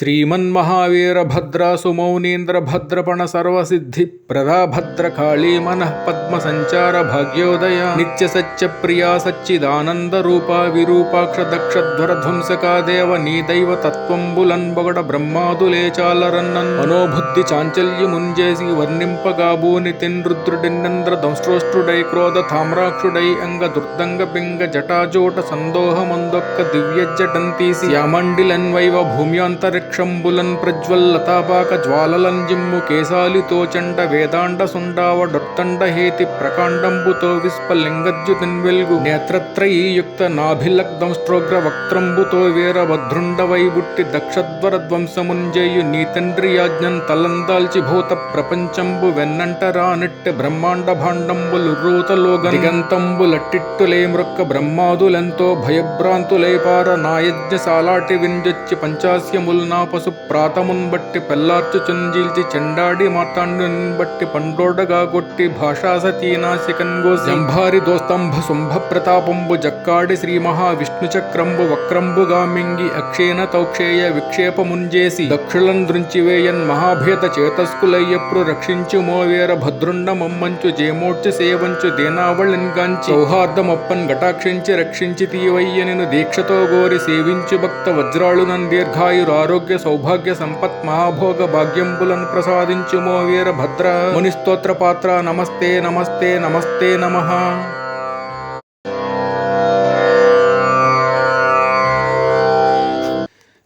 श्रीमन्महावीरभद्रासुमौनीन्द्रभद्रपण सर्वसिद्धिप्रदाभद्रकाळी मनः पद्मसञ्चारभाग्योदय नित्यसच्चप्रिया सच्चिदानन्दरूपा विरूपाक्षदक्षध्वरध्वंसका देव నీదైవ తత్వంబులన్ బొగడ బ్రహ్మాదులే చాలరన్నన్ మనోబుద్ధి చాంచల్యముంజేసి వర్ణింపగాబూని తిన్రుద్రుడిన్నంద్ర దంష్ట్రోష్ట్రుడై క్రోధ తామ్రాక్షుడై అంగ దుర్దంగ బింగ జటాజోట సందోహమందొక్క దివ్యజటం తీసి యామండిలన్వైవ భూమ్యాంతరిక్షంబులన్ ప్రజ్వల్లతాపాక జ్వాలలన్ జిమ్ము కేశాలితో చండ వేదాండ సుండావ డొత్తండ హేతి ప్రకాండంబుతో విస్ఫలింగద్యుతిన్ వెల్గు నేత్రత్రయీయుక్త నాభిలగ్ధం స్ట్రోగ్ర వక్త్రంబుతో వీరభద్రుండ వైబుట్టి దక్షద్వర ధ్వంసముంజేయు నీ తండ్రి యాజ్ఞం తలందాల్చి భూత ప్రపంచంబు వెన్నంటరానిట్టి బ్రహ్మాండ భాండంబులు రూతలోగ దిగంతంబులట్టిట్టులే మృక్క బ్రహ్మాదులెంతో భయభ్రాంతులై పార నాయజ్ఞ సాలాటి వింజొచ్చి పంచాస్యముల్ నా పశు ప్రాతమున్ బట్టి పెల్లార్చు చుంజీల్చి చెండాడి మార్తాండున్ బట్టి పండోడగా కొట్టి భాషాసతీ నాసికన్ గో జంభారి దోస్తంభ శుంభ ప్రతాపంబు జక్కాడి శ్రీ మహావిష్ణు చక్రంబు వక్రంబుగా మింగి అక్షేణ తౌక్షేయ విక్షేపముంజేసి దక్షులం దృంచివేయన్ మహాభేద చేతస్కులయ్యప్రు రక్షించు మోవేర భద్రుండ మమ్మంచు జేమోడ్చు సేవంచు దేనావళిన్ గాంచి. సౌహార్దమప్పన్ ఘటాక్షించి రక్షించి తీవయ్యనెను దీక్షతో గోరి సేవించు భక్త వజ్రాళు నన్ దీర్ఘాయురు ఆరోగ్య సౌభాగ్య సంపత్ మహాభోగ భాగ్యంబులను ప్రసాదించుమో వీరభద్ర. భద్ర మునిస్తోత్ర పాత్ర నమస్తే నమస్తే నమస్తే నమః.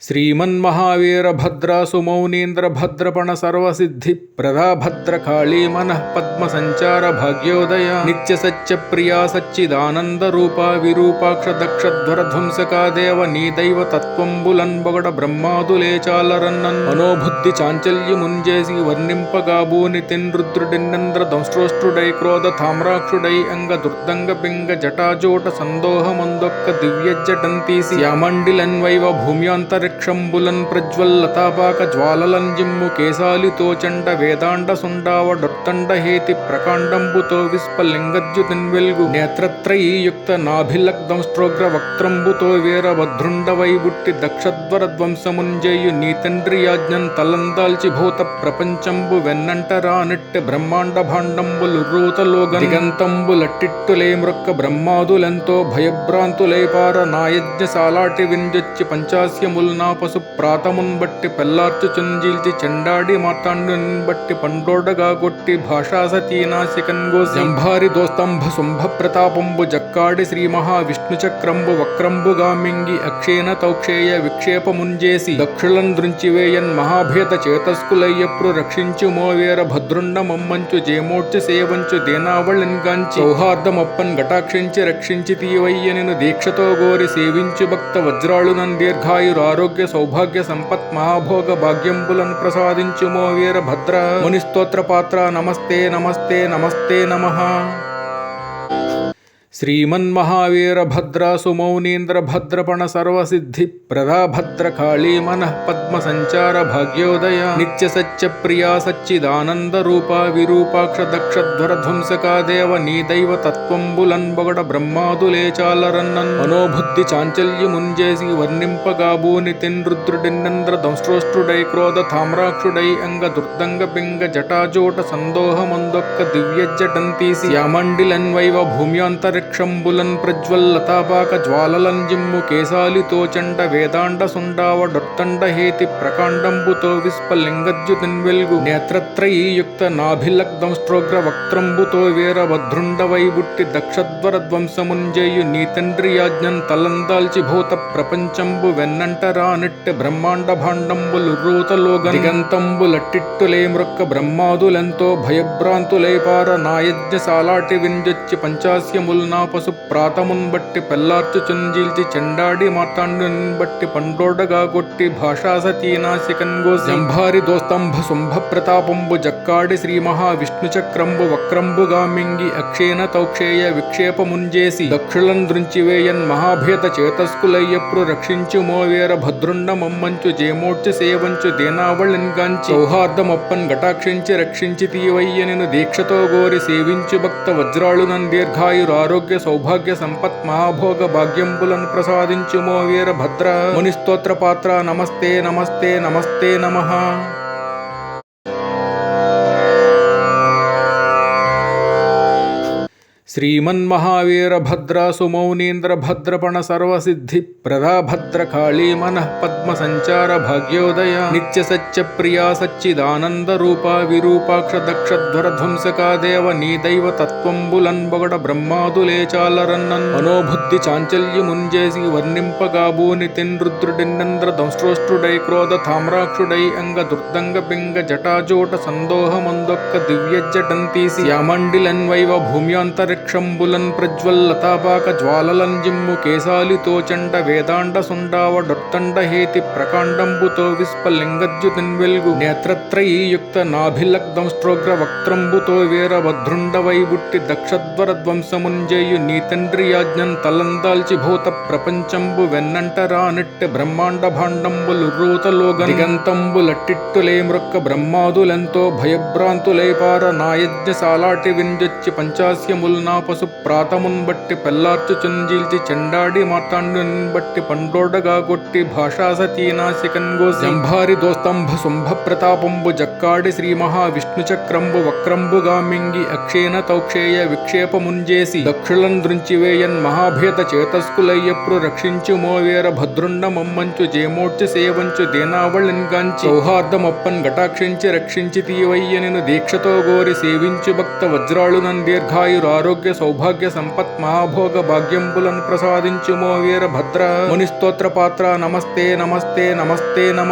श्रीमन्महावीरभद्रासुमौनीन्द्रभद्रपणसर्वसिद्धिप्रदाभद्रकाळी मनः पद्मसञ्चारभाग्योदय नित्यसच्चप्रिया सच्चिदानन्दरूपा विरूपाक्षदक्षध्वरध्वंसका देवनीदैव तत्त्वम्बुलन्बगडब्रह्मादुले चालरन्नन् मनोबुद्धिचाञ्चल्यमुञ्जेसि वर्णिम्पगा भूनितिन् रुद्रुडिन्नन्द्रदंष्ट्रोष्टुडै क्रोधथाम्राक्षुडै अङ्गदुर्दङ्गपिङ्गजटाजोटसन्दोहमन्दोक्क दिव्यजटन्तीसि यामण्डिलन्वैव भूम्यान्तरि తామ్రాక్షుడై ప్రజ్వల్లతాపాక జ్వాలలంజిమ్ము కేశాలితో చండ వేదాండ సుండావ డొత్తండ హేతి ప్రకాండంబుతో విస్ఫలింగద్యుతిన్వెల్గు నేత్రత్రయీయుక్త నాభిలగ్ధంస్ట్రోగ్ర వక్త్రంబుతో వీరభద్రుండవై బుట్టి దక్షద్వర ధ్వంసముంజేయు నీ తండ్రి యాజ్ఞం తలందాల్చి భూత ప్రపంచంబు వెన్నంటరా నెట్టె బ్రహ్మాండ భాండంబులు రూతలోగ దిగంతంబులట్టిట్టులే మృక్క బ్రహ్మాదులెంతో భయభ్రాంతులై పార నాయజ్ఞ సాలాటి వింజొచ్చి పంచాస్యముల్ నా పశు ప్రాతమున్ బట్టి పెల్లార్చు చుంజీల్చి చెండాడి మాతాండున్ బట్టి పండోడగా కొట్టి భాషాసతీ నాసికన్ గో శంభారి దోస్తంభ శుంభ ప్రతాపంబు జక్కాడి శ్రీ మహావిష్ణు చక్రంబు వక్రంబుగా మింగి అక్షేణ తౌక్షేయ విక్షేపముంజేసి దక్షులం దృంచివేయన్ మహాభేద చేతస్కులయ్యప్రు రక్షించు మోవేర భద్రుండ మమ్మంచు జేమోడ్చు సేవంచు దేనావళిన్ గాంచి. సౌహార్దమప్పన్ ఘటాక్షించి రక్షించి తీవయ్యనిను దీక్షతో గోరి సేవించు భక్త వజ్రాళునన్ దీర్ఘాయురు ఆరోగ్య సౌభాగ్య సంపత్ మహాభోగ భాగ్యంబులను ప్రసాదించుమో వీరభద్ర భద్ర మునిస్తోత్ర పాత్ర నమస్తే నమస్తే నమస్తే నమః. श्रीमन्महावीरभद्रासुमौनीन्द्रभद्रपणसर्वसिद्धिप्रदाभद्रकाळी मनः पद्मसञ्चारभाग्योदया नित्यसच्चप्रिया सच्चिदानन्दरूपा विरूपाक्षदक्षध्वरध्वंसका देवनी दैवतत्त्वम्बुलन्बगडब्रह्मादुले चालरन्नन् मनोबुद्धिचाञ्चल्यमुञ्जेसि वर्णिम्पगाबूनि तिन्रुद्रुडिन्नन्द्रदंष्ट्रोष्टुडै क्रोधथाम्राक्षुडै अङ्गदुर्दङ्गपिङ्गजटाजोटसन्दोहमन्दोक्क दिव्यजटन्तीसि यामण्डिलन्वैव भूम्यान्तरि క్రోధ ప్రజ్వల్లతాపాక జ్వాలలన్ జిమ్ము కేశాలితో చండ వేదాండ సుండావ డొత్తండ హేతి ప్రకాండంబుతో విస్ఫలింగద్యుతిన్ వెల్గు నేత్రత్రయీయుక్త నాభిలగ్ధం వక్త్రంబుతో వీరభద్రుండవై బుట్టి దక్షద్వర ధ్వంసముంజేయు నీ తండ్రి యాజ్ఞం తలందాల్చి భూత ప్రపంచంబు వెన్నంటరానిట్టె బ్రహ్మాండ భాండంబులు రూతలోగన్ గంతంబులట్టిట్టులే మృక్క బ్రహ్మాదులెంతో భయభ్రాంతులై పార నాయజ్ఞ సాలాటి వింజొచ్చి పంచాస్యముల్ నా పశు ప్రాతమున్ బట్టి పెల్లార్చు చుంజీల్చి చెండాడి మార్తాండున్ బట్టి పండోడగా కొట్టి భాషాసతీ నాసికన్ గో జంభారి దోస్తంభ శుంభ ప్రతాపంబు జక్కాడి శ్రీ మహావిష్ణు చక్రంబు వక్రంబుగా మింగి అక్షేణ తౌక్షేయ విక్షేపముంజేసి దక్షులం దృంచివేయన్ మహాభేద చేతస్కులయ్యప్రు రక్షించు మోవేర భద్రుండ మమ్మంచు జేమోడ్చు సేవంచు దేనావళిన్ గాంచి సౌహార్దమప్పన్ ఘటాక్షించి రక్షించి తీవయ్యనిను దీక్షతో గోరి సేవించు భక్త వజ్రాళునన్ దీర్ఘాయురు ఆరోగ్య సౌభాగ్య సంపత్ మహాభోగ భాగ్యంబులను ప్రసాదించుమో వీరభద్ర ముని స్తోత్ర పాత్ర నమస్తే నమస్తే నమస్తే నమః. సచ్చిదానంద రూపా విరూపాక్ష దక్షధ్వర ధ్వంసకా దేవ నీ దైవ తత్వంబులన్ బొగడ బ్రహ్మాదులే చాలరన్నన్ మనోబుద్ధి చాంచల్యముంజేసి వర్ణింపగాబూని తిన్రుద్రుడిన్నంద్ర దంష్ట్రోష్ట్రుడై క్రోధ తామ్రాక్షుడై అంగ దుర్దంగ బింగ జటాజోట సందోహమందొక్క దివ్య జటం భూమ్యాంతరిక్ష యామండిలన్ ప్రజ్వల్లతాపాక జ్వాలలన్ జిమ్ము కేశాలితో చండ వేదాండ సుండావ డొత్తండ హేతి ప్రకాండంబుతో విస్పలింగద్యుతిన్ వెల్గు నేత్రత్రయీయుక్త నాభిలగ్ధం స్ట్రోగ్ర వక్త్రంబుతో వీరభద్రుండ వైబుట్టి దక్షద్వర ధ్వంసముంజేయు నీ తండ్రి యాజ్ఞం తలందాల్చి భూత ప్రపంచంబు వెన్నంట నెట్టె బ్రహ్మాండ భాండంబులు రూతలో గనిగంతంబులట్టిట్టులే మృక్క బ్రహ్మాదులెంతో భయభ్రాంతులై పార నాయజ్ఞ సాలాటి వింజొచ్చి పంచాస్యముల్ నా పశు ప్రాతమున్ బట్టి పెల్లార్చు చుంజీల్చి చెండాడి మార్తాండున్ బట్టి పండోడగా కొట్టి భాషా సతీనాశికన్ గో శంభారి దోస్తంభ శుంభ ప్రతాపంబు జక్కాడి శ్రీ మహావిష్ణు చక్రంబు వక్రంబుగా మింగి అక్షేణ తౌక్షేయ విక్షేపముంజేసి దక్షులం దృంచివేయన్ మహాభేద చేతస్కులయ్యప్రు రక్షించు మోవేర భద్రుండ మమ్మంచు జేమోడ్చి సేవంచు దేనావళిన్ గాంచి. సౌహార్దమప్పన్ గటాక్షించి రక్షించి తీవయ్యనిను దీక్షతో గోరి సేవించు భక్త వజ్రాళు దీర్ఘాయురు ఆరోగ్య సౌభాగ్య సంపత్ మహాభోగ భాగ్యంబులను ప్రసాదించుమో వీరభద్ర. ముని స్తోత్ర పాత్ర నమస్తే నమస్తే నమస్తే నమ.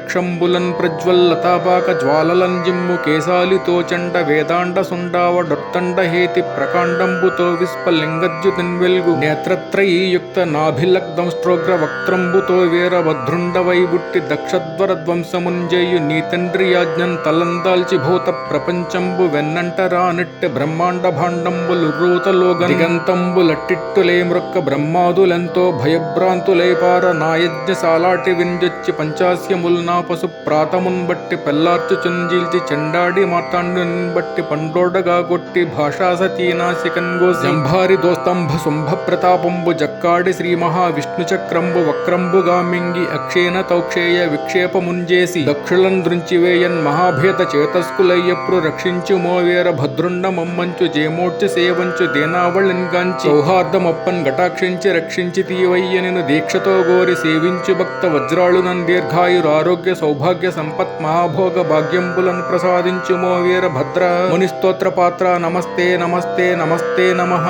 ప్రత్యక్షంబులన్ దక్షధ్వర ప్రజ్వల్లతాపాక జ్వాలలన్ జిమ్ము కేశాలితో చండ వేదాండ సుండావ డొత్తండ హేతి ప్రకాండంబుతో విస్ఫలింగద్యుతిన్ వెల్గు నేత్రత్రయీయుక్త నాభిలగ్ధం స్ట్రోగ్ర వక్త్రంబుతో వీరభద్రుండ వైబుట్టి దక్షద్వర ధ్వంసముంజేయు నీ తండ్రి యాజ్ఞం తలందాల్చి భూత ప్రపంచంబు వెన్నంటరా నెట్టె బ్రహ్మాండ భాండంబులు రూతలో గనిగంతంబులట్టిట్టులే మృక్క బ్రహ్మాదులెంతో భయభ్రాంతులై పార నాయజ్ఞ సాలాటి వింజొచ్చి పంచాస్యముల్ నా పశు ప్రాతమున్ బట్టి పెల్లార్చు చుంజీల్చి చెండాడి మార్తాండున్ బట్టి పండోడగా కొట్టి భాషా సతీనాశికన్ గో శంభారి దోస్తంభ శుంభ ప్రతాపంబు జక్కాడి శ్రీ మహావిష్ణు చక్రంబు వక్రంబుగా మింగి అక్షేణ తౌక్షేయ విక్షేపముంజేసి దక్షులం దృంచివేయన్ మహాభేద చేతస్కులయ్యప్రు రక్షించు మోవేర భద్రుండ మమ్మంచు జేమోడ్చి సేవంచు దేనావళిన్ గాంచి. సౌహార్దమప్పన్ గటాక్షించి రక్షించి తీవయ్యనిను దీక్షతో గోరి సేవించు భక్త వజ్రాళు దీర్ఘాయురు ఆరోగ్య సౌభాగ్య సంపత్ మహాభోగ భాగ్యంబులను ప్రసాదించుమో వీరభద్ర ముని స్తోత్ర పాత్ర నమస్తే నమస్తే నమస్తే నమః.